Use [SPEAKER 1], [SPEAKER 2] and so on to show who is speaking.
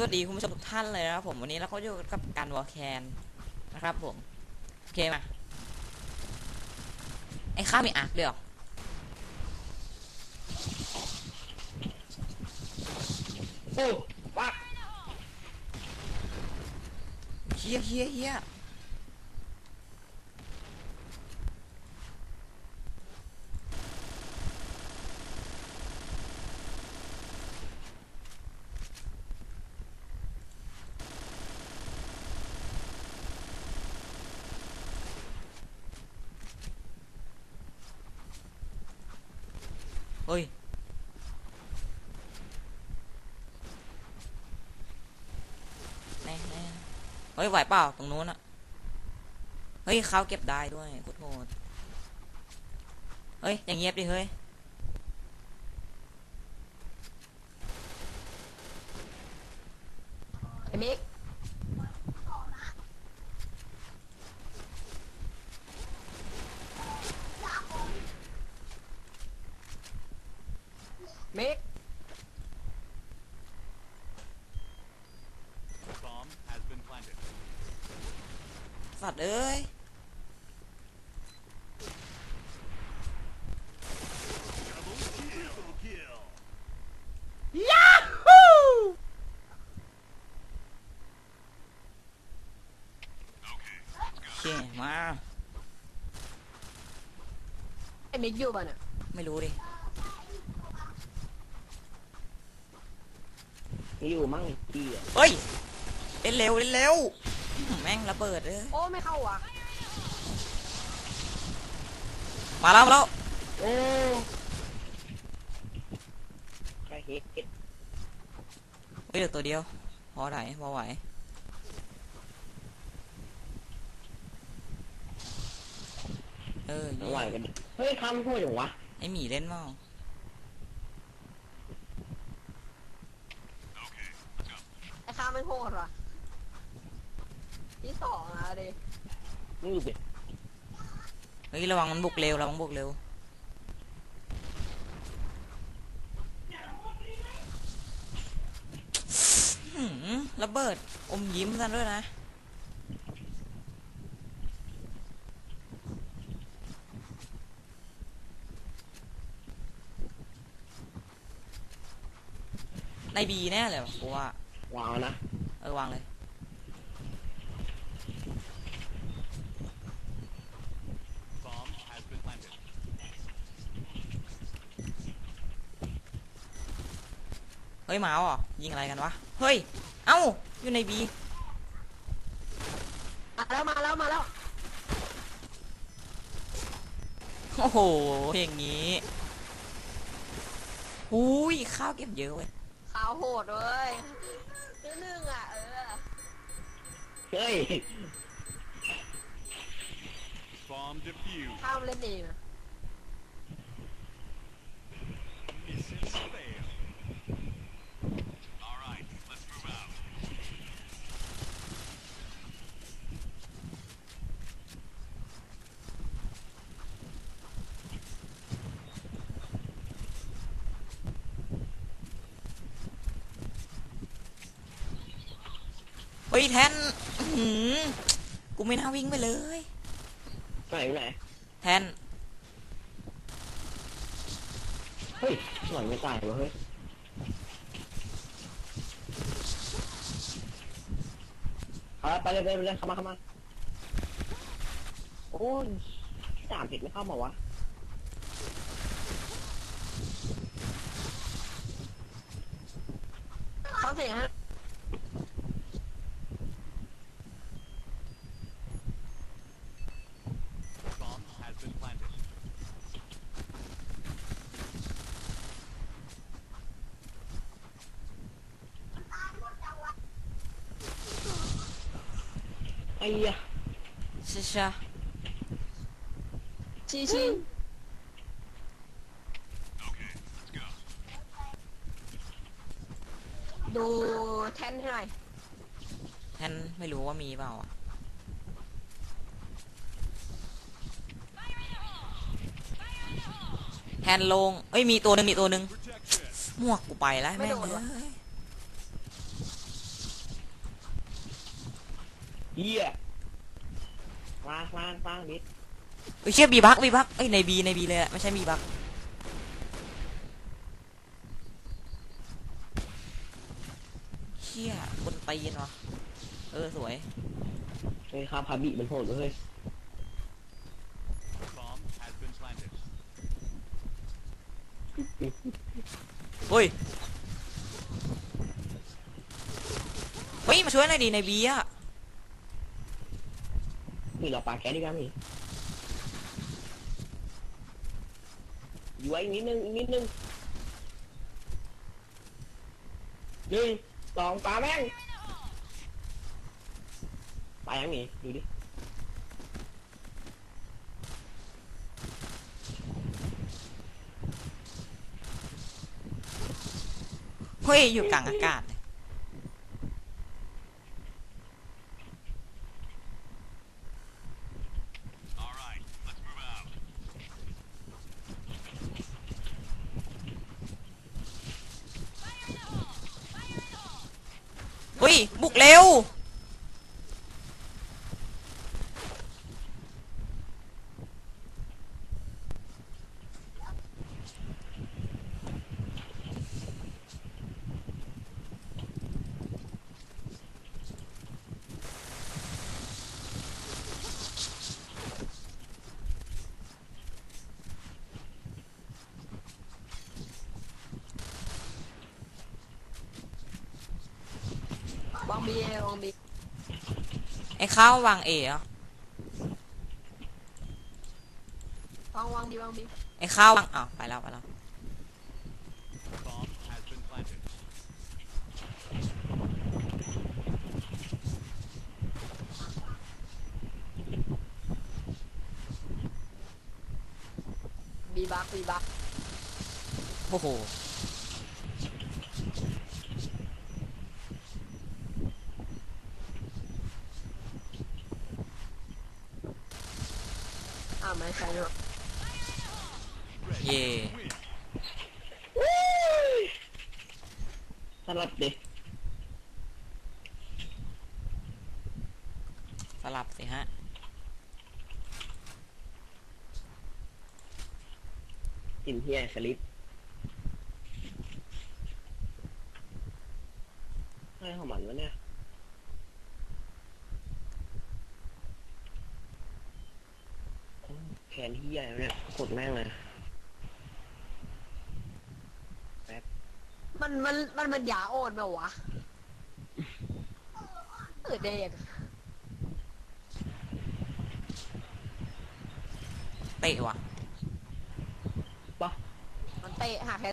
[SPEAKER 1] สวัสดีคุณผู้ชมทุกท่านเลยนะครับผมวันนี้เราก็อยู่กับการวอลแคนนะครับผมโอเคมาไอ้ข้ามีอาร์คด้วยเหรอ
[SPEAKER 2] โอ้ปัก
[SPEAKER 1] เฮียเฮียเฮีย เฮ้ยแน่แน่เฮ้ย ไหวเปล่า ตรงนู้นอะเฮ้ยเขาเก็บได้ด้วยโคตรโหดเฮ้ย อย่างเงียบดิ เฮ้ย
[SPEAKER 2] ไอ้มิกมิก
[SPEAKER 3] Bomb has been planted.
[SPEAKER 1] สัตว์เอ้ย
[SPEAKER 3] Triple kill.
[SPEAKER 1] โอเคมา
[SPEAKER 2] ไอ้มิกอยู่ป่ะเนี่ย
[SPEAKER 1] ไม่รู้ดิ
[SPEAKER 4] อยู่มั่งพี่อะ
[SPEAKER 1] เฮ้ย เล่นเร็วเล่นเร็วอื้อหือ แม่งระเบิดเลย
[SPEAKER 2] โอ้ไม่เข้าว่ะ
[SPEAKER 1] มาแล้วมาแล้ว
[SPEAKER 4] โอ้ใครเฮ็ดเฮ็ด
[SPEAKER 1] เฮ้ยเดี๋ยวตัวเดียวพอไหนพอไหวเออ
[SPEAKER 4] ไม่ไหวกันดิเฮ้ยทำพูดอย่างวะ
[SPEAKER 1] ไอหมีเล่นมั้ง
[SPEAKER 2] ไอ้ข้าไม่โหดว่ะ ที่สองอะดิ
[SPEAKER 4] มึงอยู่เป็น
[SPEAKER 1] เฮ้ยระวังมันบุกเร็วระวังบุกเร็วหืมระเบิดอมยิ้มซะด้วยนะ ในบีแน่เลยวะกูว่า
[SPEAKER 4] วางนะ
[SPEAKER 1] เออวางเลย
[SPEAKER 3] Bomb has been planted.
[SPEAKER 1] เฮ้ยหมาเหรอยิงอะไรกันวะ เฮ้ย เอ้า อยู่ในบี
[SPEAKER 2] มาแล้วมาแล้วมาแล้ว
[SPEAKER 1] โอ้โหอย่างนี้หุยข้าวเก็บเยอะเว้ย
[SPEAKER 2] ขาวโหดเว้ยนิดนึงอะเออ
[SPEAKER 4] เฮ้ย
[SPEAKER 3] Bomb defused.
[SPEAKER 2] ข้ามเล่นเองอะ
[SPEAKER 1] ฮ้ยแทนอื้อหือกูไม่น่าวิ่งไปเลย
[SPEAKER 4] ไหนอยู่ไหน
[SPEAKER 1] แทน
[SPEAKER 4] เฮ้ยหน่อยไม่ตายวะเฮ้ย เอาละไปเลยไปเลยไปเลยเข้ามาเข้ามา โอ้ยสามผิดไม่เข้ามาวะ
[SPEAKER 2] ฟังเสียงฮะ
[SPEAKER 3] Bomb has been planted.
[SPEAKER 4] ไอ้เหี้ย
[SPEAKER 1] ชะชะ
[SPEAKER 2] ชีชี
[SPEAKER 3] Okay, let's go.
[SPEAKER 2] ดูแทนให้หน่อย
[SPEAKER 1] แทนไม่รู้ว่ามีเปล่าอะแทนลงเอ้ยมีตัวหนึ่งมีตัวหนึ่ง
[SPEAKER 3] Protection.
[SPEAKER 1] หมวกกูไปแล้วแม่งเอ้ย
[SPEAKER 4] เฮียมามามาบิด
[SPEAKER 1] เอ้ยเชี่ยบีบักบีบักเอ้ยในบีในบีเลยอะไม่ใช่บีบักเชี่ยคนตีนวะเออสวย
[SPEAKER 4] เฮ้ยข้าพาบิมันโหดเว้ย
[SPEAKER 3] Bomb has been planted.
[SPEAKER 1] เฮ้ยเฮ้ยมาช่วยหน่อยดีในบีอะ
[SPEAKER 4] นี่เราปาแก๊สดีกว่านี่อยู่ไว้อีกนิดนึงอีกนิดนึงหนึ่งสองปาแม่งปายังนี่ดูดิ
[SPEAKER 1] เฮ้ยอยู่กลางอากาศเลย ยบุกเร็ว
[SPEAKER 2] วางบีเอวางบี
[SPEAKER 1] ไอ้ข้าววางเอเหรอ
[SPEAKER 2] วางวางดีวางบี
[SPEAKER 1] ไอ้ข้าววางอ้าวไปแล้วไปแล้ว
[SPEAKER 3] Bomb has been planted.
[SPEAKER 2] บีบักบีบัก
[SPEAKER 1] โอ้โห
[SPEAKER 2] ไม่ใช่เนอะ
[SPEAKER 1] เย่
[SPEAKER 4] สลับดิ
[SPEAKER 1] สลับสิฮะ
[SPEAKER 4] กินเฮียสลิปอะไรของมันวะเนี่ยโอ้แข นเฮียแล้วเนี่ยกดแม่งเลย
[SPEAKER 2] มันมันมันมันยาโอนไหมวะเออเด็ก
[SPEAKER 1] เตะว่ะ
[SPEAKER 2] มันเตะหาแค่